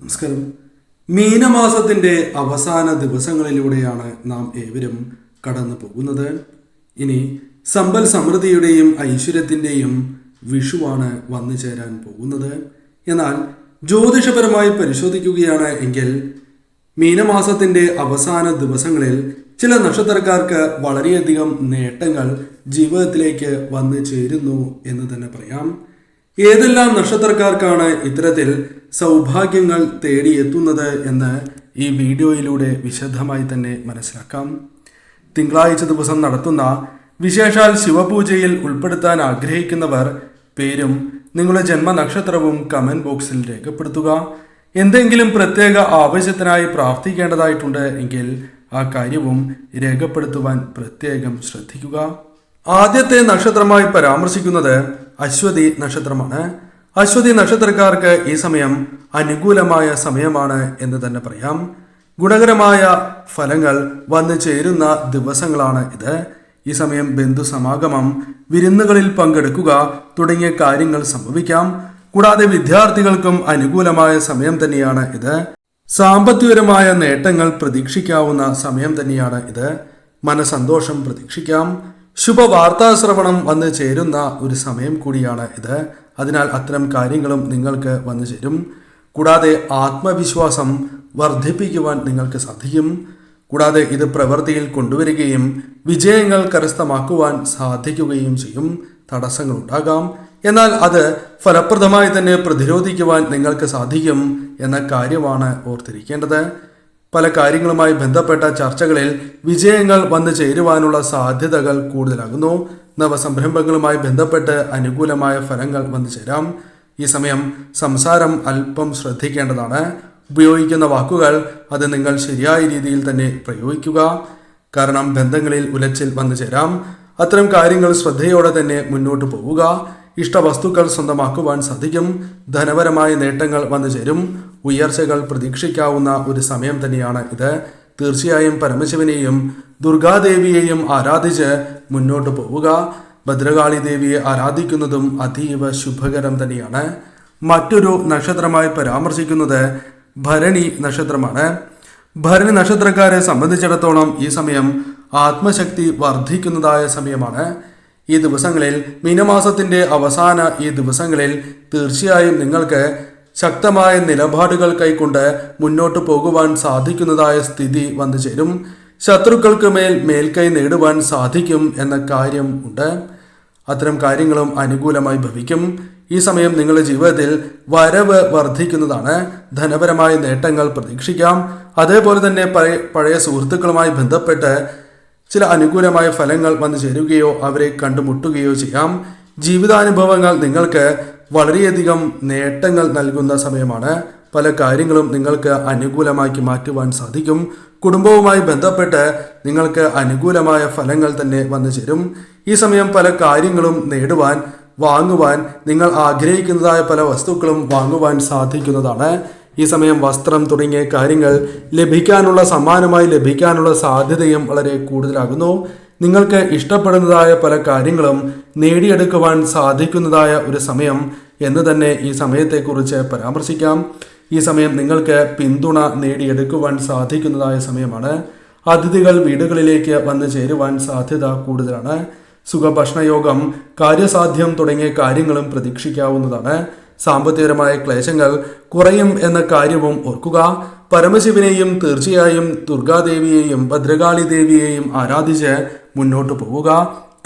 നമസ്കാരം. മീനമാസത്തിന്റെ അവസാന ദിവസങ്ങളിലൂടെയാണ് നാം ഏവരും കടന്നു പോകുന്നത്. ഇനി സമ്പൽ സമൃദ്ധിയുടെയും ഐശ്വര്യത്തിന്റെയും വിഷുവാണ് വന്നു ചേരാൻ പോകുന്നത്. എന്നാൽ ജ്യോതിഷപരമായി പരിശോധിക്കുകയാണ് എങ്കിൽ മീനമാസത്തിന്റെ അവസാന ദിവസങ്ങളിൽ ചില നക്ഷത്രക്കാർക്ക് വളരെയധികം നേട്ടങ്ങൾ ജീവിതത്തിലേക്ക് വന്നു ചേരുന്നു എന്ന് തന്നെ പറയാം. ഏതെല്ലാം നക്ഷത്രക്കാർക്കാണ് ഇത്തരത്തിൽ സൗഭാഗ്യങ്ങൾ തേടിയെത്തുന്നത് എന്ന് ഈ വീഡിയോയിലൂടെ വിശദമായി തന്നെ മനസ്സിലാക്കാം. തിങ്കളാഴ്ച ദിവസം നടത്തുന്ന വിശേഷാൽ ശിവപൂജയിൽ ഉൾപ്പെടുത്താൻ ആഗ്രഹിക്കുന്നവർ പേരും നിങ്ങളുടെ ജന്മനക്ഷത്രവും കമന്റ് ബോക്സിൽ രേഖപ്പെടുത്തുക. എന്തെങ്കിലും പ്രത്യേക ആവശ്യത്തിനായി പ്രാർത്ഥിക്കേണ്ടതായിട്ടുണ്ട് എങ്കിൽ ആ കാര്യവും രേഖപ്പെടുത്തുവാൻ പ്രത്യേകം ശ്രദ്ധിക്കുക. ആദ്യത്തെ നക്ഷത്രമായി പരാമർശിക്കുന്നത് അശ്വതി നക്ഷത്രമാണ്. അശ്വതി നക്ഷത്രക്കാർക്ക് ഈ സമയം അനുകൂലമായ സമയമാണ് എന്ന് തന്നെ പറയാം. ഗുണകരമായ ഫലങ്ങൾ വന്നു ചേരുന്ന ദിവസങ്ങളാണ് ഇത്. ഈ സമയം ബന്ധു സമാഗമം വിരുന്നുകളിൽ പങ്കെടുക്കുക തുടങ്ങിയ കാര്യങ്ങൾ സംഭവിക്കാം. കൂടാതെ വിദ്യാർത്ഥികൾക്കും അനുകൂലമായ സമയം തന്നെയാണ് ഇത്. സാമ്പത്തികപരമായ നേട്ടങ്ങൾ പ്രതീക്ഷിക്കാവുന്ന സമയം തന്നെയാണ് ഇത്. മനസന്തോഷം പ്രതീക്ഷിക്കാം. ശുഭവാർത്താശ്രവണം വന്ന് ചേരുന്ന ഒരു സമയം കൂടിയാണ് ഇത്. അതിനാൽ അത്തരം കാര്യങ്ങളും നിങ്ങൾക്ക് വന്നു ചേരും. കൂടാതെ ആത്മവിശ്വാസം വർദ്ധിപ്പിക്കുവാൻ നിങ്ങൾക്ക് സാധിക്കും. കൂടാതെ ഇത് പ്രവൃത്തിയിൽ കൊണ്ടുവരികയും വിജയങ്ങൾ കരസ്ഥമാക്കുവാൻ സാധിക്കുകയും ചെയ്യും. തടസ്സങ്ങൾ ഉണ്ടാകാം. എന്നാൽ അത് ഫലപ്രദമായി തന്നെ പ്രതിരോധിക്കുവാൻ നിങ്ങൾക്ക് സാധിക്കും എന്ന കാര്യമാണ് ഓർത്തിരിക്കേണ്ടത്. പല കാര്യങ്ങളുമായി ബന്ധപ്പെട്ട ചർച്ചകളിൽ വിജയങ്ങൾ വന്നു ചേരുവാനുള്ള സാധ്യതകൾ കൂടുതലാകുന്നു. നവസംരംഭങ്ങളുമായി ബന്ധപ്പെട്ട് അനുകൂലമായ ഫലങ്ങൾ വന്നു ചേരാം. ഈ സമയം സംസാരം അല്പം ശ്രദ്ധിക്കേണ്ടതാണ്. ഉപയോഗിക്കുന്ന വാക്കുകൾ അത് നിങ്ങൾ ശരിയായ രീതിയിൽ തന്നെ പ്രയോഗിക്കുക. കാരണം ബന്ധങ്ങളിൽ ഉലച്ചിൽ വന്നു ചേരാം. അത്തരം കാര്യങ്ങൾ ശ്രദ്ധയോടെ തന്നെ മുന്നോട്ട് പോവുക. ഇഷ്ടവസ്തുക്കൾ സ്വന്തമാക്കുവാൻ സാധിക്കും. ധനപരമായ നേട്ടങ്ങൾ വന്നു ചേരും. ഉയർച്ചകൾ പ്രതീക്ഷിക്കാവുന്ന ഒരു സമയം തന്നെയാണ് ഇത്. തീർച്ചയായും പരമശിവനെയും ദുർഗാദേവിയെയും ആരാധിച്ച് മുന്നോട്ട് പോവുക. ഭദ്രകാളി ദേവിയെ ആരാധിക്കുന്നതും അതീവ ശുഭകരം തന്നെയാണ്. മറ്റൊരു നക്ഷത്രമായി പരാമർശിക്കുന്നത് ഭരണി നക്ഷത്രമാണ്. ഭരണി നക്ഷത്രക്കാരെ സംബന്ധിച്ചിടത്തോളം ഈ സമയം ആത്മശക്തി വർദ്ധിക്കുന്നതായ സമയമാണ്. ഈ ദിവസങ്ങളിൽ മീനമാസത്തിന്റെ അവസാന ഈ ദിവസങ്ങളിൽ തീർച്ചയായും നിങ്ങൾക്ക് ശക്തമായ നിലപാടുകൾ കൈക്കൊണ്ട് മുന്നോട്ട് പോകുവാൻ സാധിക്കുന്നതായ സ്ഥിതി വന്നു ചേരും. ശത്രുക്കൾക്ക് മേൽ മേൽക്കൈ നേടുവാൻ സാധിക്കും എന്ന കാര്യം ഉണ്ട്. അത്തരം കാര്യങ്ങളും അനുകൂലമായി ഭവിക്കും. ഈ സമയം നിങ്ങളുടെ ജീവിതത്തിൽ വരവ് വർദ്ധിക്കുന്നതാണ്. ധനപരമായ നേട്ടങ്ങൾ പ്രതീക്ഷിക്കാം. അതേപോലെ തന്നെ പഴയ സുഹൃത്തുക്കളുമായി ബന്ധപ്പെട്ട് ചില അനുകൂലമായ ഫലങ്ങൾ വന്നു ചേരുകയോ അവരെ കണ്ടുമുട്ടുകയോ ചെയ്യാം. ജീവിതാനുഭവങ്ങൾ നിങ്ങൾക്ക് വളരെയധികം നേട്ടങ്ങൾ നൽകുന്ന സമയമാണ്. പല കാര്യങ്ങളും നിങ്ങൾക്ക് അനുകൂലമാക്കി മാറ്റുവാൻ സാധിക്കും. കുടുംബവുമായി ബന്ധപ്പെട്ട് നിങ്ങൾക്ക് അനുകൂലമായ ഫലങ്ങൾ തന്നെ വന്നു ചേരും. ഈ സമയം പല കാര്യങ്ങളും നേടുവാൻ വാങ്ങുവാൻ നിങ്ങൾ ആഗ്രഹിക്കുന്നതായ പല വസ്തുക്കളും വാങ്ങുവാൻ സാധിക്കുന്നതാണ്. ഈ സമയം വസ്ത്രം തുടങ്ങിയ കാര്യങ്ങൾ ലഭിക്കാനുള്ള സമ്മാനമായി ലഭിക്കാനുള്ള സാധ്യതയും വളരെ കൂടുതലാകുന്നു. നിങ്ങൾക്ക് ഇഷ്ടപ്പെടുന്നതായ പല കാര്യങ്ങളും നേടിയെടുക്കുവാൻ സാധിക്കുന്നതായ ഒരു സമയം എന്ന് തന്നെ ഈ സമയത്തെക്കുറിച്ച് പരാമർശിക്കാം. ഈ സമയം നിങ്ങൾക്ക് പിന്തുണ നേടിയെടുക്കുവാൻ സാധിക്കുന്നതായ സമയമാണ്. അതിഥികൾ വീടുകളിലേക്ക് വന്നു ചേരുവാൻ സാധ്യത കൂടുതലാണ്. സുഖഭക്ഷണയോഗം കാര്യസാധ്യം തുടങ്ങിയ കാര്യങ്ങളും പ്രതീക്ഷിക്കാവുന്നതാണ്. സാമ്പത്തികപരമായ ക്ലേശങ്ങൾ കുറയും എന്ന കാര്യവും ഓർക്കുക. പരമശിവനെയും തീർച്ചയായും ദുർഗാദേവിയെയും ഭദ്രകാളി ദേവിയെയും ആരാധിച്ച് മുന്നോട്ട് പോവുക.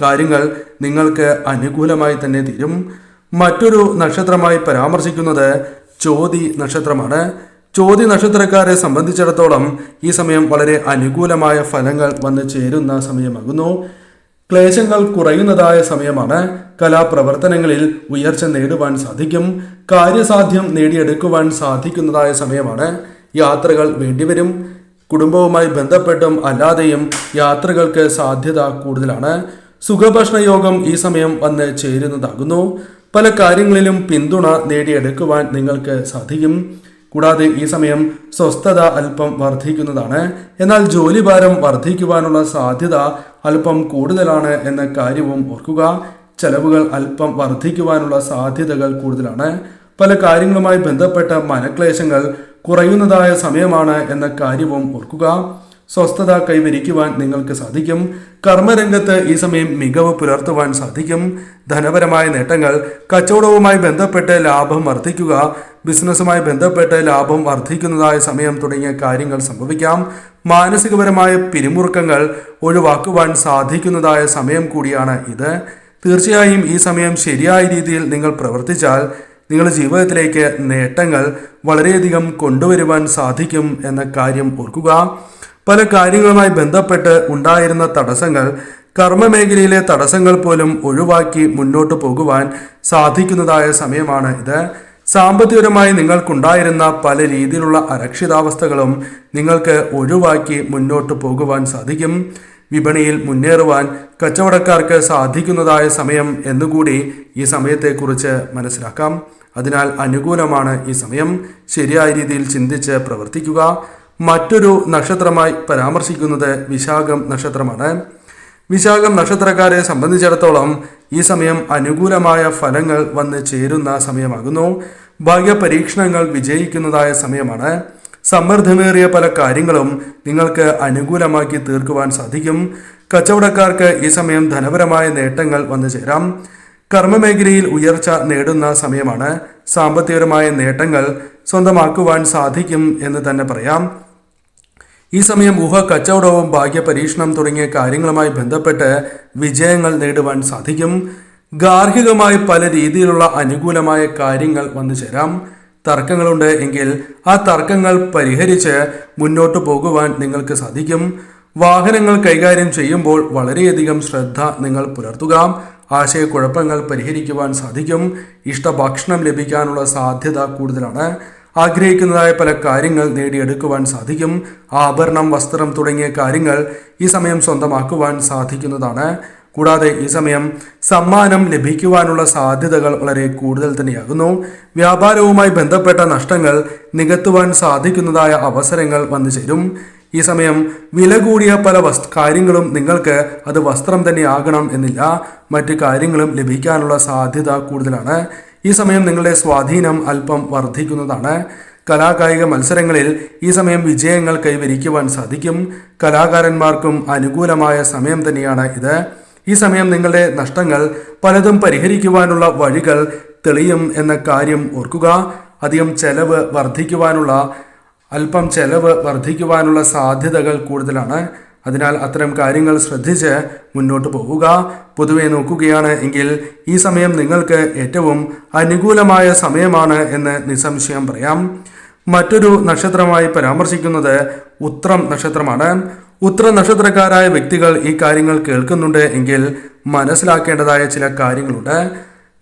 കാര്യങ്ങൾ നിങ്ങൾക്ക് അനുകൂലമായി തന്നെ തീരും. മറ്റൊരു നക്ഷത്രമായി പരാമർശിക്കുന്നത് ചോതി നക്ഷത്രമാണ്. ചോതി നക്ഷത്രക്കാരെ സംബന്ധിച്ചിടത്തോളം ഈ സമയം വളരെ അനുകൂലമായ ഫലങ്ങൾ വന്നു ചേരുന്ന സമയമാകുന്നു. ക്ലേശങ്ങൾ കുറയുന്നതായ സമയമാണ്. കലാപ്രവർത്തനങ്ങളിൽ ഉയർച്ച നേടുവാൻ സാധിക്കും കാര്യസാധ്യം നേടിയെടുക്കുവാൻ സാധിക്കുന്നതായ സമയമാണ് യാത്രകൾ വേണ്ടിവരും. കുടുംബവുമായി ബന്ധപ്പെട്ടും അല്ലാതെയും യാത്രകൾക്ക് സാധ്യത കൂടുതലാണ്. സുഖഭക്ഷണ യോഗം ഈ സമയം വന്ന് ചേരുന്നതാകുന്നു. പല കാര്യങ്ങളിലും പിന്തുണ നേടിയെടുക്കുവാൻ നിങ്ങൾക്ക് സാധിക്കും. കൂടാതെ ഈ സമയം സ്വസ്ഥത അല്പം വർദ്ധിക്കുന്നതാണ്. എന്നാൽ ജോലിഭാരം വർദ്ധിക്കുവാനുള്ള സാധ്യത അല്പം കൂടുതലാണ് എന്ന കാര്യവും ഓർക്കുക. ചെലവുകൾ അല്പം വർദ്ധിക്കുവാനുള്ള സാധ്യതകൾ കൂടുതലാണ്. പല കാര്യങ്ങളുമായി ബന്ധപ്പെട്ട മനക്ലേശങ്ങൾ കുറയുന്നതായ സമയമാണ് എന്ന കാര്യവും ഓർക്കുക. സ്വസ്ഥത കൈവരിക്കുവാൻ നിങ്ങൾക്ക് സാധിക്കും. കർമ്മരംഗത്ത് ഈ സമയം മികവ് പുലർത്തുവാൻ സാധിക്കും. ധനപരമായ നേട്ടങ്ങൾ കച്ചവടവുമായി ബന്ധപ്പെട്ട് ലാഭം വർദ്ധിക്കുക ബിസിനസ്സുമായി ബന്ധപ്പെട്ട് ലാഭം വർദ്ധിക്കുന്നതായ സമയം തുടങ്ങിയ കാര്യങ്ങൾ സംഭവിക്കാം. മാനസികപരമായ പിരിമുറുക്കങ്ങൾ ഒഴിവാക്കുവാൻ സാധിക്കുന്നതായ സമയം കൂടിയാണ് ഇത്. തീർച്ചയായും ഈ സമയം ശരിയായ രീതിയിൽ നിങ്ങൾ പ്രവർത്തിച്ചാൽ നിങ്ങളുടെ ജീവിതത്തിലേക്ക് നേട്ടങ്ങൾ വളരെയധികം കൊണ്ടുവരുവാൻ സാധിക്കും എന്ന കാര്യം ഓർക്കുക. പല കാര്യങ്ങളുമായി ബന്ധപ്പെട്ട് ഉണ്ടായിരുന്ന തടസ്സങ്ങൾ കർമ്മമേഖലയിലെ തടസ്സങ്ങൾ പോലും ഒഴിവാക്കി മുന്നോട്ട് പോകുവാൻ സാധിക്കുന്നതായ സമയമാണ് ഇത്. സാമ്പത്തികപരമായി നിങ്ങൾക്കുണ്ടായിരുന്ന പല രീതിയിലുള്ള അരക്ഷിതാവസ്ഥകളും നിങ്ങൾക്ക് ഒഴിവാക്കി മുന്നോട്ട് പോകുവാൻ സാധിക്കും. വിപണിയിൽ മുന്നേറുവാൻ കച്ചവടക്കാർക്ക് സാധിക്കുന്നതായ സമയം എന്നുകൂടി ഈ സമയത്തെക്കുറിച്ച് മനസ്സിലാക്കാം. അതിനാൽ അനുകൂലമാണ് ഈ സമയം. ശരിയായ രീതിയിൽ ചിന്തിച്ച് പ്രവർത്തിക്കുക. മറ്റൊരു നക്ഷത്രമായി പരാമർശിക്കുന്നത് വിശാഖം നക്ഷത്രമാണ്. വിശാഖം നക്ഷത്രക്കാരെ സംബന്ധിച്ചിടത്തോളം ഈ സമയം അനുകൂലമായ ഫലങ്ങൾ വന്ന് ചേരുന്ന സമയമാകുന്നു. ഭാഗ്യപരീക്ഷണങ്ങൾ വിജയിക്കുന്നതായ സമയമാണ്. സമ്മർദ്ദമേറിയ പല കാര്യങ്ങളും നിങ്ങൾക്ക് അനുകൂലമാക്കി തീർക്കുവാൻ സാധിക്കും. കച്ചവടക്കാർക്ക് ഈ സമയം ധനപരമായ നേട്ടങ്ങൾ വന്നു ചേരാം. കർമ്മമേഖലയിൽ ഉയർച്ച നേടുന്ന സമയമാണ്. സാമ്പത്തികപരമായ നേട്ടങ്ങൾ സ്വന്തമാക്കുവാൻ സാധിക്കും എന്ന് തന്നെ പറയാം. ഈ സമയം ഊഹ കച്ചവടവും ഭാഗ്യ പരീക്ഷണം തുടങ്ങിയ കാര്യങ്ങളുമായി ബന്ധപ്പെട്ട് വിജയങ്ങൾ നേടുവാൻ സാധിക്കും. ഗാർഹികമായി പല രീതിയിലുള്ള അനുകൂലമായ കാര്യങ്ങൾ വന്നു ചേരാം. തർക്കങ്ങളുണ്ട് എങ്കിൽ ആ തർക്കങ്ങൾ പരിഹരിച്ച് മുന്നോട്ട് പോകുവാൻ നിങ്ങൾക്ക് സാധിക്കും. വാഹനങ്ങൾ കൈകാര്യം ചെയ്യുമ്പോൾ വളരെയധികം ശ്രദ്ധ നിങ്ങൾ പുലർത്തുക. ആശയക്കുഴപ്പങ്ങൾ പരിഹരിക്കുവാൻ സാധിക്കും. ഇഷ്ടഭക്ഷണം ലഭിക്കാനുള്ള സാധ്യത കൂടുതലാണ്. ആഗ്രഹിക്കുന്നതായ പല കാര്യങ്ങൾ നേടിയെടുക്കുവാൻ സാധിക്കും. ആഭരണം വസ്ത്രം തുടങ്ങിയ കാര്യങ്ങൾ ഈ സമയം സ്വന്തമാക്കുവാൻ സാധിക്കുന്നതാണ്. കൂടാതെ ഈ സമയം സമ്മാനം ലഭിക്കുവാനുള്ള സാധ്യതകൾ വളരെ കൂടുതൽ തന്നെയാകുന്നു. വ്യാപാരവുമായി ബന്ധപ്പെട്ട നഷ്ടങ്ങൾ നികത്തുവാൻ സാധിക്കുന്നതായ അവസരങ്ങൾ വന്നു ചേരും. ഈ സമയം വില കൂടിയ പല വസ് കാര്യങ്ങളും നിങ്ങൾക്ക് അത് വസ്ത്രം തന്നെ ആകണം എന്നില്ല. മറ്റു കാര്യങ്ങളും ലഭിക്കാനുള്ള സാധ്യത കൂടുതലാണ്. ഈ സമയം നിങ്ങളുടെ സ്വാധീനം അല്പം വർദ്ധിക്കുന്നതാണ്. കലാകായിക മത്സരങ്ങളിൽ ഈ സമയം വിജയങ്ങൾ കൈവരിക്കുവാൻ സാധിക്കും. കലാകാരന്മാർക്കും അനുകൂലമായ സമയം തന്നെയാണ് ഇത്. ഈ സമയം നിങ്ങളുടെ നഷ്ടങ്ങൾ പലതും പരിഹരിക്കുവാനുള്ള വഴികൾ തെളിയും എന്ന കാര്യം ഓർക്കുക. അധികം ചെലവ് വർദ്ധിക്കുവാനുള്ള അല്പം ചെലവ് വർദ്ധിക്കുവാനുള്ള സാധ്യതകൾ കൂടുതലാണ്. അതിനാൽ അത്തരം കാര്യങ്ങൾ ശ്രദ്ധിച്ച് മുന്നോട്ട് പോവുക. പൊതുവെ നോക്കുകയാണ് എങ്കിൽ ഈ സമയം നിങ്ങൾക്ക് ഏറ്റവും അനുകൂലമായ സമയമാണ് എന്ന് നിസ്സംശയം പറയാം. മറ്റൊരു നക്ഷത്രമായി പരാമർശിക്കുന്നത് ഉത്രം നക്ഷത്രമാണ്. ഉത്ര നക്ഷത്രക്കാരായ വ്യക്തികൾ ഈ കാര്യങ്ങൾ കേൾക്കുന്നുണ്ട് എങ്കിൽ മനസ്സിലാക്കേണ്ടതായ ചില കാര്യങ്ങളുണ്ട്.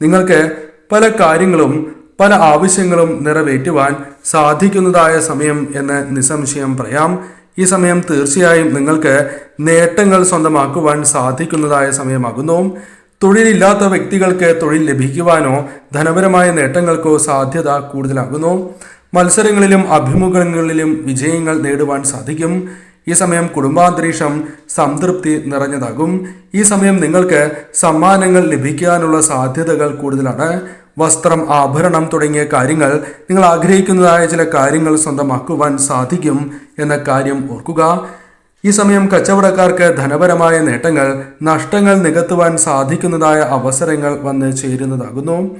നിങ്ങൾക്ക് പല കാര്യങ്ങളും പല ആവശ്യങ്ങളും നിറവേറ്റുവാൻ സാധിക്കുന്നതായ സമയം എന്ന് നിസ്സംശയം പറയാം. ഈ സമയം തീർച്ചയായും നിങ്ങൾക്ക് നേട്ടങ്ങൾ സ്വന്തമാക്കുവാൻ സാധിക്കുന്നതായ സമയമാകുന്നു. തൊഴിലില്ലാത്ത വ്യക്തികൾക്ക് തൊഴിൽ ലഭിക്കുവാനോ ധനപരമായ നേട്ടങ്ങൾക്കോ സാധ്യത കൂടുതലാകുന്നു. മത്സരങ്ങളിലും അഭിമുഖങ്ങളിലും വിജയങ്ങൾ നേടുവാൻ സാധിക്കും. ഈ സമയം കുടുംബാന്തരീക്ഷം സംതൃപ്തി നിറഞ്ഞതാകും. ഈ സമയം നിങ്ങൾക്ക് സമ്മാനങ്ങൾ ലഭിക്കാനുള്ള സാധ്യതകൾ കൂടുതലാണ്. വസ്ത്രം ആഭരണം തുടങ്ങിയ കാര്യങ്ങൾ നിങ്ങൾ ആഗ്രഹിക്കുന്നതായ ചില കാര്യങ്ങൾ സ്വന്തമാക്കുവാൻ സാധിക്കും എന്ന കാര്യം ഓർക്കുക. ഈ സമയം കച്ചവടക്കാർക്ക് ധനപരമായ നേട്ടങ്ങൾ നഷ്ടങ്ങൾ നികത്തുവാൻ സാധിക്കുന്നതായ അവസരങ്ങൾ വന്ന് ചേരുന്നതാകുന്നു.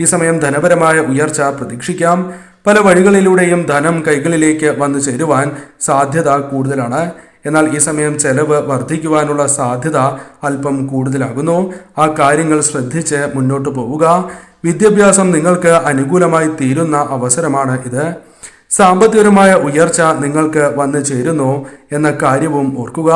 ഈ സമയം ധനപരമായ ഉയർച്ച പ്രതീക്ഷിക്കാം. പല വഴികളിലൂടെയും ധനം കൈകളിലേക്ക് വന്നു ചേരുവാൻ സാധ്യത കൂടുതലാണ്. എന്നാൽ ഈ സമയം ചെലവ് വർദ്ധിക്കുവാനുള്ള സാധ്യത അല്പം കൂടുതലാകുന്നു. ആ കാര്യങ്ങൾ ശ്രദ്ധിച്ച് മുന്നോട്ട് പോവുക. വിദ്യാഭ്യാസം നിങ്ങൾക്ക് അനുകൂലമായി തീരുന്ന അവസരമാണ് ഇത്. സാമ്പത്തികപരമായ ഉയർച്ച നിങ്ങൾക്ക് വന്നു ചേരുന്നു എന്ന കാര്യവും ഓർക്കുക.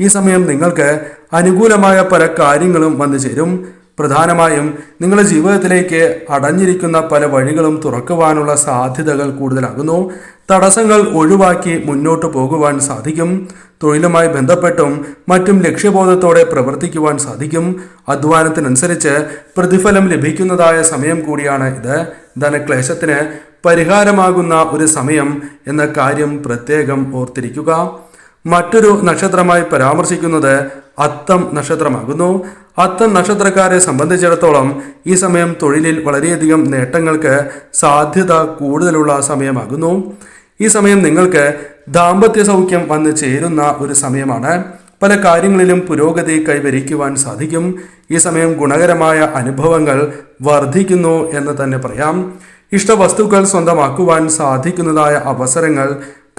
ഈ സമയം നിങ്ങൾക്ക് അനുകൂലമായ പല കാര്യങ്ങളും വന്നു ചേരും. പ്രധാനമായും നിങ്ങളുടെ ജീവിതത്തിലേക്ക് അടഞ്ഞിരിക്കുന്ന പല വഴികളും തുറക്കുവാനുള്ള സാധ്യതകൾ കൂടുതലാകുന്നു. തടസ്സങ്ങൾ ഒഴിവാക്കി മുന്നോട്ട് പോകുവാൻ സാധിക്കും. തൊഴിലുമായി ബന്ധപ്പെട്ടും മറ്റും ലക്ഷ്യബോധത്തോടെ പ്രവർത്തിക്കുവാൻ സാധിക്കും. അധ്വാനത്തിനനുസരിച്ച് പ്രതിഫലം ലഭിക്കുന്നതായ സമയം കൂടിയാണ് ഇത്. ധനക്ലേശത്തിന് പരിഹാരമാകുന്ന ഒരു സമയം എന്ന കാര്യം പ്രത്യേകം ഓർത്തിരിക്കുക. മറ്റൊരു നക്ഷത്രമായി പരാമർശിക്കുന്നത് അത്തം നക്ഷത്രമാകുന്നു. അത്തം നക്ഷത്രക്കാരെ സംബന്ധിച്ചിടത്തോളം ഈ സമയം തൊഴിലിൽ വളരെയധികം നേട്ടങ്ങൾക്ക് സാധ്യത കൂടുതലുള്ള സമയമാകുന്നു. ഈ സമയം നിങ്ങൾക്ക് ദാമ്പത്യ സൗഖ്യം വന്നു ചേരുന്ന ഒരു സമയമാണ്. പല കാര്യങ്ങളിലും പുരോഗതി കൈവരിക്കുവാൻ സാധിക്കും. ഈ സമയം ഗുണകരമായ അനുഭവങ്ങൾ വർദ്ധിക്കുന്നു എന്ന് തന്നെ പറയാം. ഇഷ്ടവസ്തുക്കൾ സ്വന്തമാക്കുവാൻ സാധിക്കുന്നതായ അവസരങ്ങൾ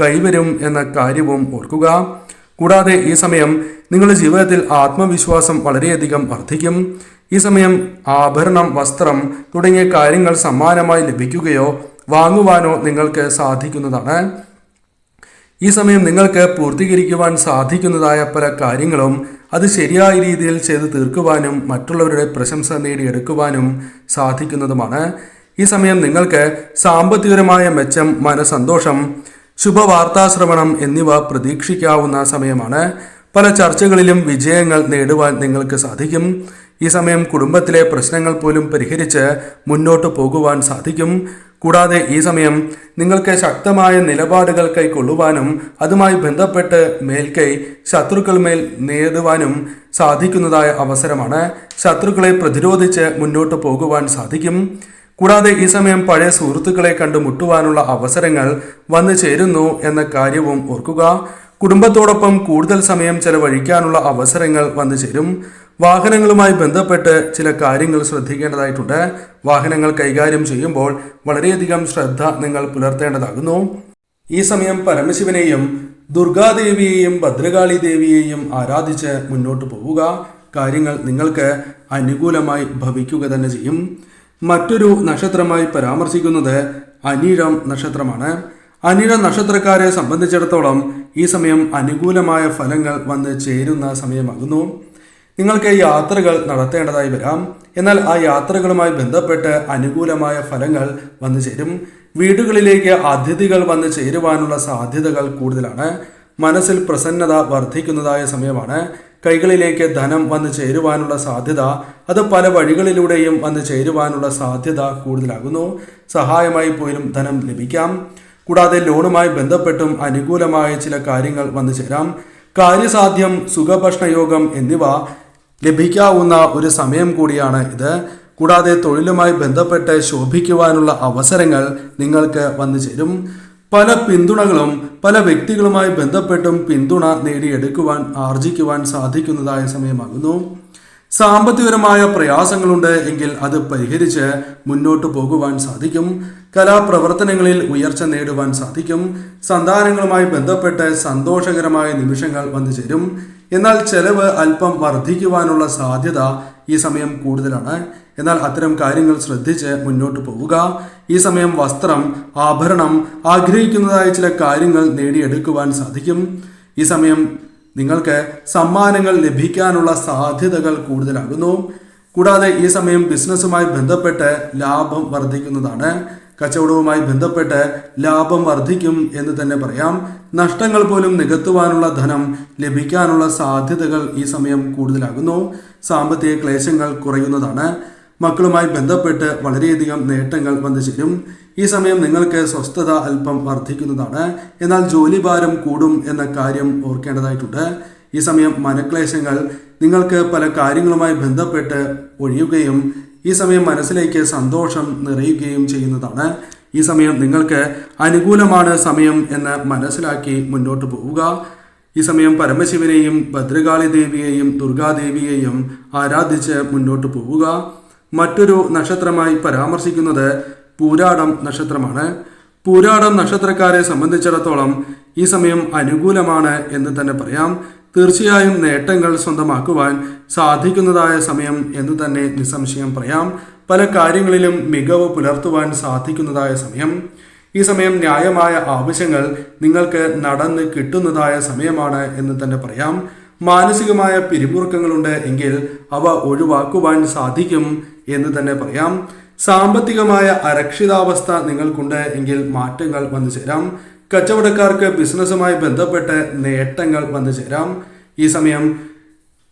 കൈവരും എന്ന കാര്യവും ഓർക്കുക. കൂടാതെ ഈ സമയം നിങ്ങളുടെ ജീവിതത്തിൽ ആത്മവിശ്വാസം വളരെയധികം വർദ്ധിക്കും. ഈ സമയം ആഭരണം വസ്ത്രം തുടങ്ങിയ കാര്യങ്ങൾ സമ്മാനമായി ലഭിക്കുകയോ വാങ്ങുവാനോ നിങ്ങൾക്ക് സാധിക്കുന്നതാണ്. ഈ സമയം നിങ്ങൾക്ക് പൂർത്തീകരിക്കുവാൻ സാധിക്കുന്നതായ പല കാര്യങ്ങളും അത് ശരിയായ രീതിയിൽ ചെയ്ത് തീർക്കുവാനും മറ്റുള്ളവരുടെ പ്രശംസ നേടിയെടുക്കുവാനും സാധിക്കുന്നതുമാണ്. ഈ സമയം നിങ്ങൾക്ക് സാമ്പത്തികപരമായ മെച്ചം മനസന്തോഷം ശുഭവാർത്താശ്രവണം എന്നിവ പ്രതീക്ഷിക്കാവുന്ന സമയമാണ്. പല ചർച്ചകളിലും വിജയങ്ങൾ നേടുവാൻ നിങ്ങൾക്ക് സാധിക്കും. ഈ സമയം കുടുംബത്തിലെ പ്രശ്നങ്ങൾ പോലും പരിഹരിച്ച് മുന്നോട്ട് പോകുവാൻ സാധിക്കും. കൂടാതെ ഈ സമയം നിങ്ങൾക്ക് ശക്തമായ നിലപാടുകൾ കൈക്കൊള്ളുവാനും അതുമായി ബന്ധപ്പെട്ട് മേൽക്കൈ ശത്രുക്കൾ മേൽ നേടുവാനും സാധിക്കുന്നതായ അവസരമാണ്. ശത്രുക്കളെ പ്രതിരോധിച്ച് മുന്നോട്ട് പോകുവാൻ സാധിക്കും. കൂടാതെ ഈ സമയം പഴയ സുഹൃത്തുക്കളെ കണ്ടു മുട്ടുവാനുള്ള അവസരങ്ങൾ വന്നു ചേരുന്നു എന്ന കാര്യവും ഓർക്കുക. കുടുംബത്തോടൊപ്പം കൂടുതൽ സമയം ചെലവഴിക്കാനുള്ള അവസരങ്ങൾ വന്നു ചേരും. വാഹനങ്ങളുമായി ബന്ധപ്പെട്ട് ചില കാര്യങ്ങൾ ശ്രദ്ധിക്കേണ്ടതായിട്ടുണ്ട്. വാഹനങ്ങൾ കൈകാര്യം ചെയ്യുമ്പോൾ വളരെയധികം ശ്രദ്ധ നിങ്ങൾ പുലർത്തേണ്ടതാകുന്നു. ഈ സമയം പരമശിവനെയും ദുർഗാദേവിയെയും ഭദ്രകാളി ദേവിയെയും ആരാധിച്ച് മുന്നോട്ട് പോവുക. കാര്യങ്ങൾ നിങ്ങൾക്ക് അനുകൂലമായി ഭവിക്കുക തന്നെ ചെയ്യും. മറ്റൊരു നക്ഷത്രമായി പരാമർശിക്കുന്നത് അനിഴം നക്ഷത്രമാണ്. അനിഴം നക്ഷത്രക്കാരെ സംബന്ധിച്ചിടത്തോളം ഈ സമയം അനുകൂലമായ ഫലങ്ങൾ വന്ന് ചേരുന്ന സമയമാകുന്നു. നിങ്ങൾക്ക് യാത്രകൾ നടത്തേണ്ടതായി വരാം. എന്നാൽ ആ യാത്രകളുമായി ബന്ധപ്പെട്ട് അനുകൂലമായ ഫലങ്ങൾ വന്നു ചേരും. വീടുകളിലേക്ക് അതിഥികൾ വന്ന് ചേരുവാനുള്ള സാധ്യതകൾ കൂടുതലാണ്. മനസ്സിൽ പ്രസന്നത വർദ്ധിക്കുന്നതായ സമയമാണ്. കൈകളിലേക്ക് ധനം വന്നു ചേരുവാനുള്ള സാധ്യത അത് പല വഴികളിലൂടെയും വന്നു ചേരുവാനുള്ള സാധ്യത കൂടുതലാകുന്നു. സഹായമായി പോലും ധനം ലഭിക്കാം. കൂടാതെ ലോണുമായി ബന്ധപ്പെട്ടും അനുകൂലമായ ചില കാര്യങ്ങൾ വന്നു ചേരാം. കാര്യസാധ്യം സുഖഭക്ഷണയോഗം എന്നിവ ലഭിക്കാവുന്ന ഒരു സമയം കൂടിയാണ് ഇത്. കൂടാതെ തൊഴിലുമായി ബന്ധപ്പെട്ട് ശോഭിക്കുവാനുള്ള അവസരങ്ങൾ നിങ്ങൾക്ക് വന്നു ചേരും. പല പിന്തുണകളും പല വ്യക്തികളുമായി ബന്ധപ്പെട്ടും പിന്തുണ നേടിയെടുക്കുവാൻ ആർജിക്കുവാൻ സാധിക്കുന്നതായ സമയമാകുന്നു. സാമ്പത്തികപരമായ പ്രയാസങ്ങളുണ്ട് എങ്കിൽ അത് പരിഹരിച്ച് മുന്നോട്ട് പോകുവാൻ സാധിക്കും. കലാപ്രവർത്തനങ്ങളിൽ ഉയർച്ച നേടുവാൻ സാധിക്കും. സന്താനങ്ങളുമായി ബന്ധപ്പെട്ട് സന്തോഷകരമായ നിമിഷങ്ങൾ വന്നു ചേരും. എന്നാൽ ചെലവ് അല്പം വർദ്ധിക്കുവാനുള്ള സാധ്യത ഈ സമയം കൂടുതലാണ്. എന്നാൽ അത്തരം കാര്യങ്ങൾ ശ്രദ്ധിച്ച് മുന്നോട്ട് പോവുക. ഈ സമയം വസ്ത്രം ആഭരണം ആഗ്രഹിക്കുന്നതായ ചില കാര്യങ്ങൾ നേടിയെടുക്കുവാൻ സാധിക്കും. ഈ സമയം നിങ്ങൾക്ക് സമ്മാനങ്ങൾ ലഭിക്കാനുള്ള സാധ്യതകൾ കൂടുതലാകുന്നു. കൂടാതെ ഈ സമയം ബിസിനസ്സുമായി ബന്ധപ്പെട്ട് ലാഭം വർദ്ധിക്കുന്നതാണ്. കച്ചവടവുമായി ബന്ധപ്പെട്ട് ലാഭം വർദ്ധിക്കും എന്ന് തന്നെ പറയാം. നഷ്ടങ്ങൾ പോലും നികത്തുവാനുള്ള ധനം ലഭിക്കാനുള്ള സാധ്യതകൾ ഈ സമയം കൂടുതലാകുന്നു. സാമ്പത്തിക ക്ലേശങ്ങൾ കുറയുന്നതാണ്. മക്കളുമായി ബന്ധപ്പെട്ട് വളരെയധികം നേട്ടങ്ങൾ വന്നു ചേരും. ഈ സമയം നിങ്ങൾക്ക് സ്വസ്ഥത അല്പം വർദ്ധിക്കുന്നതാണ്. എന്നാൽ ജോലിഭാരം കൂടും എന്ന കാര്യം ഓർക്കേണ്ടതായിട്ടുണ്ട്. ഈ സമയം മനക്ലേശങ്ങൾ നിങ്ങൾക്ക് പല കാര്യങ്ങളുമായി ബന്ധപ്പെട്ട് ഒഴിയുകയും ഈ സമയം മനസ്സിലേക്ക് സന്തോഷം നിറയുകയും ചെയ്യുന്നതാണ്. ഈ സമയം നിങ്ങൾക്ക് അനുകൂലമാണ് സമയം എന്ന് മനസ്സിലാക്കി മുന്നോട്ട് പോവുക. ഈ സമയം പരമശിവനെയും ഭദ്രകാളി ദേവിയെയും ദുർഗാദേവിയെയും ആരാധിച്ച് മുന്നോട്ട് പോവുക. മറ്റൊരു നക്ഷത്രമായി പരാമർശിക്കുന്നത് പൂരാടം നക്ഷത്രമാണ്. പൂരാടം നക്ഷത്രക്കാരെ സംബന്ധിച്ചിടത്തോളം ഈ സമയം അനുകൂലമാണ് എന്ന് തന്നെ പറയാം. തീർച്ചയായും നേട്ടങ്ങൾ സ്വന്തമാക്കുവാൻ സാധിക്കുന്നതായ സമയം എന്ന് തന്നെ നിസ്സംശയം പറയാം. പല കാര്യങ്ങളിലും മികവ് പുലർത്തുവാൻ സാധിക്കുന്നതായ സമയം. ഈ സമയം ന്യായമായ ആവശ്യങ്ങൾ നിങ്ങൾക്ക് നടന്ന് കിട്ടുന്നതായ സമയമാണ് എന്ന് തന്നെ പറയാം. മാനസികമായ പിരിമുറുക്കങ്ങളുണ്ട് എങ്കിൽ അവ ഒഴിവാക്കുവാൻ സാധിക്കും എന്ന് തന്നെ പറയാം. സാമ്പത്തികമായ അരക്ഷിതാവസ്ഥ നിങ്ങൾക്കുണ്ട് എങ്കിൽ മാറ്റങ്ങൾ വന്നു ചേരാം. കച്ചവടക്കാർക്ക് ബിസിനസ്സുമായി ബന്ധപ്പെട്ട് നേട്ടങ്ങൾ വന്നു ചേരാം. ഈ സമയം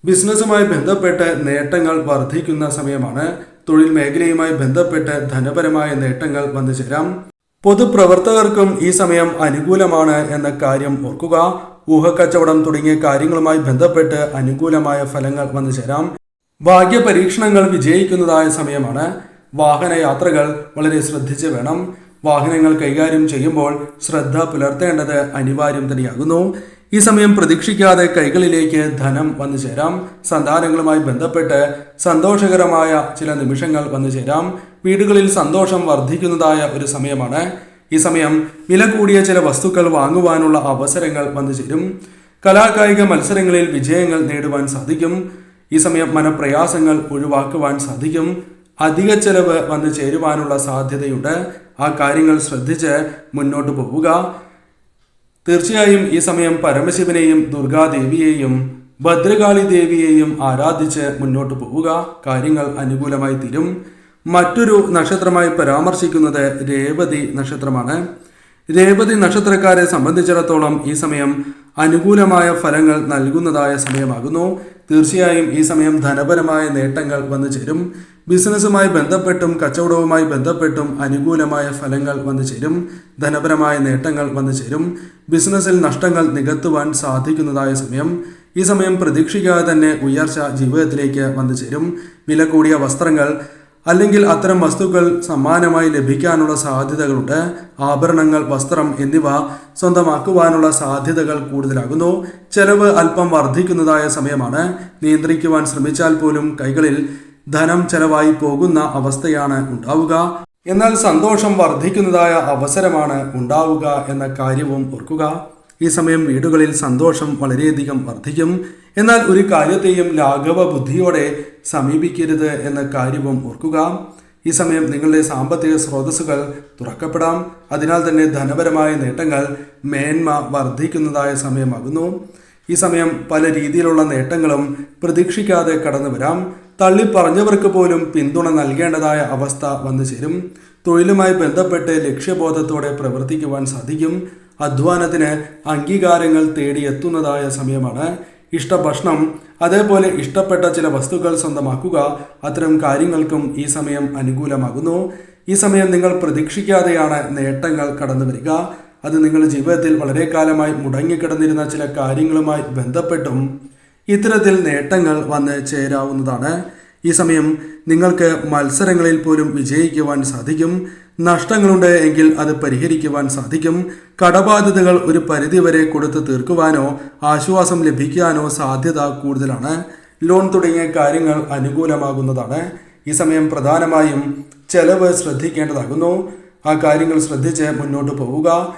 ബിസിനസ്സുമായി ബന്ധപ്പെട്ട് നേട്ടങ്ങൾ വർദ്ധിക്കുന്ന സമയമാണ്. തൊഴിൽ മേഖലയുമായി ബന്ധപ്പെട്ട് ധനപരമായ നേട്ടങ്ങൾ വന്നു ചേരാം. പൊതുപ്രവർത്തകർക്കും ഈ സമയം അനുകൂലമാണ് എന്ന കാര്യം ഓർക്കുക. ഊഹക്കച്ചവടം തുടങ്ങിയ കാര്യങ്ങളുമായി ബന്ധപ്പെട്ട് അനുകൂലമായ ഫലങ്ങൾ വന്നു ചേരാം. ഭാഗ്യപരീക്ഷണങ്ങൾ വിജയിക്കുന്നതായ സമയമാണ്. വാഹന യാത്രകൾ വളരെ ശ്രദ്ധിച്ച് വേണം. വാഹനങ്ങൾ കൈകാര്യം ചെയ്യുമ്പോൾ ശ്രദ്ധ പുലർത്തേണ്ടത് അനിവാര്യം തന്നെയാകുന്നു. ഈ സമയം പ്രതീക്ഷിക്കാതെ കൈകളിലേക്ക് ധനം വന്നു ചേരാം. സന്താനങ്ങളുമായി ബന്ധപ്പെട്ട് സന്തോഷകരമായ ചില നിമിഷങ്ങൾ വന്നു ചേരാം. വീടുകളിൽ സന്തോഷം വർദ്ധിക്കുന്നതായ ഒരു സമയമാണ്. ഈ സമയം വില കൂടിയ ചില വസ്തുക്കൾ വാങ്ങുവാനുള്ള അവസരങ്ങൾ വന്നു ചേരും. കലാകായിക മത്സരങ്ങളിൽ വിജയങ്ങൾ നേടുവാൻ സാധിക്കും. ഈ സമയം മനപ്രയാസങ്ങൾ ഒഴിവാക്കുവാൻ സാധിക്കും. അധിക ചെലവ് വന്നു ചേരുവാനുള്ള സാധ്യതയുണ്ട്. ആ കാര്യങ്ങൾ ശ്രദ്ധിച്ച് മുന്നോട്ട് പോവുക. തീർച്ചയായും ഈ സമയം പരമശിവനെയും ദുർഗാദേവിയെയും ഭദ്രകാളി ദേവിയെയും ആരാധിച്ച് മുന്നോട്ട് പോവുക. കാര്യങ്ങൾ അനുകൂലമായി തീരും. മറ്റൊരു നക്ഷത്രമായി പരാമർശിക്കുന്നത് രേവതി നക്ഷത്രമാണ്. രേവതി നക്ഷത്രക്കാരെ സംബന്ധിച്ചിടത്തോളം ഈ സമയം അനുകൂലമായ ഫലങ്ങൾ നൽകുന്നതായ സമയമാകുന്നു. തീർച്ചയായും ഈ സമയം ധനപരമായ നേട്ടങ്ങൾ വന്നു ചേരും. ബിസിനസ്സുമായി ബന്ധപ്പെട്ടും കച്ചവടവുമായി ബന്ധപ്പെട്ടും അനുകൂലമായ ഫലങ്ങൾ വന്നു ചേരും. ധനപരമായ നേട്ടങ്ങൾ വന്നു ചേരും. ബിസിനസ്സിൽ നഷ്ടങ്ങൾ നികത്തുവാൻ സാധിക്കുന്നതായ സമയം. ഈ സമയം പ്രതീക്ഷിക്കാതെ തന്നെ ഉയർച്ച ജീവിതത്തിലേക്ക് വന്നു ചേരും. വില കൂടിയ വസ്ത്രങ്ങൾ അല്ലെങ്കിൽ അത്തരം വസ്തുക്കൾ സമ്മാനമായി ലഭിക്കാനുള്ള സാധ്യതകളുണ്ട്. ആഭരണങ്ങൾ വസ്ത്രം എന്നിവ സ്വന്തമാക്കുവാനുള്ള സാധ്യതകൾ കൂടുതലാകുന്നു. ചെലവ് അല്പം വർദ്ധിക്കുന്നതായ സമയമാണ്. നിയന്ത്രിക്കുവാൻ ശ്രമിച്ചാൽ പോലും കൈകളിൽ ധനം ചെലവായി പോകുന്ന അവസ്ഥയാണ് ഉണ്ടാവുക. എന്നാൽ സന്തോഷം വർദ്ധിക്കുന്നതായ അവസരമാണ് ഉണ്ടാവുക എന്ന കാര്യവും ഓർക്കുക. ഈ സമയം വീടുകളിൽ സന്തോഷം വളരെയധികം വർദ്ധിക്കും. എന്നാൽ ഒരു കാര്യത്തെയും ലാഘവ ബുദ്ധിയോടെ സമീപിക്കരുത് എന്ന കാര്യവും ഓർക്കുക. ഈ സമയം നിങ്ങളുടെ സാമ്പത്തിക സ്രോതസ്സുകൾ തുറക്കപ്പെടാം. അതിനാൽ തന്നെ ധനപരമായ നേട്ടങ്ങൾ മേന്മ വർദ്ധിക്കുന്നതായ സമയമാകുന്നു. ഈ സമയം പല രീതിയിലുള്ള നേട്ടങ്ങളും പ്രതീക്ഷിക്കാതെ കടന്നു വരാം. തള്ളിപ്പറഞ്ഞവർക്ക് പോലും പിന്തുണ നൽകേണ്ടതായ അവസ്ഥ വന്നു ചേരും. തൊഴിലുമായി ബന്ധപ്പെട്ട് ലക്ഷ്യബോധത്തോടെ പ്രവർത്തിക്കുവാൻ സാധിക്കും. അധ്വാനത്തിന് അംഗീകാരങ്ങൾ തേടിയെത്തുന്നതായ സമയമാണ് ഇഷ്ടഭക്ഷണം. അതേപോലെ ഇഷ്ടപ്പെട്ട ചില വസ്തുക്കൾ സ്വന്തമാക്കുക. അത്തരം കാര്യങ്ങൾക്കും ഈ സമയം അനുകൂലമാകുന്നു. ഈ സമയം നിങ്ങൾ പ്രതീക്ഷിക്കാതെയാണ് നേട്ടങ്ങൾ കടന്നു വരിക. അത് നിങ്ങളുടെ ജീവിതത്തിൽ വളരെ കാലമായി മുടങ്ങിക്കിടന്നിരുന്ന ചില കാര്യങ്ങളുമായി ബന്ധപ്പെട്ടും ഇത്തരത്തിൽ നേട്ടങ്ങൾ വന്ന് ചേരാവുന്നതാണ്. ഈ സമയം നിങ്ങൾക്ക് മത്സരങ്ങളിൽ പോലും വിജയിക്കുവാൻ സാധിക്കും. നഷ്ടങ്ങളുണ്ട് എങ്കിൽ അത് പരിഹരിക്കുവാൻ സാധിക്കും. കടബാധ്യതകൾ ഒരു പരിധിവരെ കൊടുത്തു തീർക്കുവാനോ ആശ്വാസം ലഭിക്കാനോ സാധ്യത കൂടുതലാണ്. ലോൺ തുടങ്ങിയ കാര്യങ്ങൾ അനുകൂലമാകുന്നതാണ്. ഈ സമയം പ്രധാനമായും ചെലവ് ശ്രദ്ധിക്കേണ്ടതാകുന്നു. ആ കാര്യങ്ങൾ ശ്രദ്ധിച്ച് മുന്നോട്ട് പോവുക.